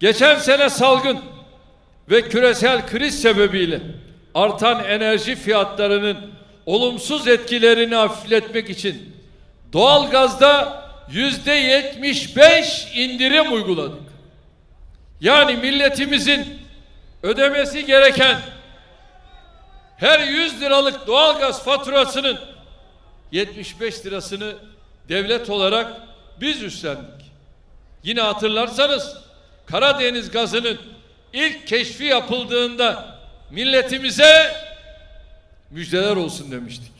Geçen sene salgın ve küresel kriz sebebiyle artan enerji fiyatlarının olumsuz etkilerini hafifletmek için doğalgazda yüzde yetmiş beş indirim uyguladık. Yani milletimizin ödemesi gereken her 100 liralık doğalgaz faturasının 75 lirasını devlet olarak biz üstlendik. Yine hatırlarsanız Karadeniz gazının ilk keşfi yapıldığında milletimize müjdeler olsun demiştik.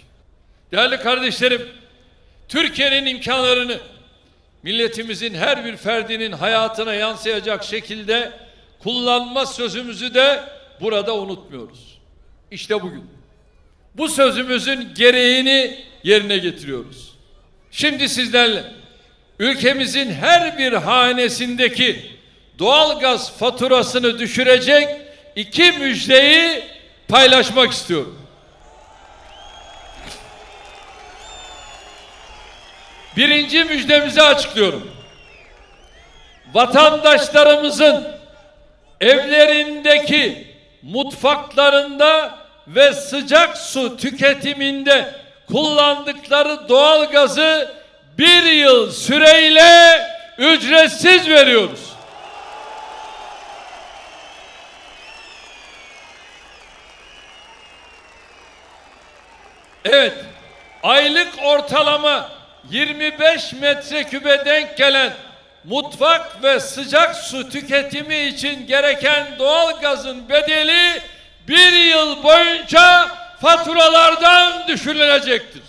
Değerli kardeşlerim, Türkiye'nin imkanlarını milletimizin her bir ferdinin hayatına yansıyacak şekilde kullanma sözümüzü de burada unutmuyoruz. İşte bugün bu sözümüzün gereğini yerine getiriyoruz. Şimdi sizlerle ülkemizin her bir hanesindeki doğalgaz faturasını düşürecek iki müjdeyi paylaşmak istiyorum. Birinci müjdemizi açıklıyorum. Vatandaşlarımızın evlerindeki mutfaklarında ve sıcak su tüketiminde kullandıkları doğalgazı bir yıl süreyle ücretsiz veriyoruz. Evet, aylık ortalama 25 metrekübe denk gelen mutfak ve sıcak su tüketimi için gereken doğal gazın bedeli bir yıl boyunca faturalardan düşürülecektir.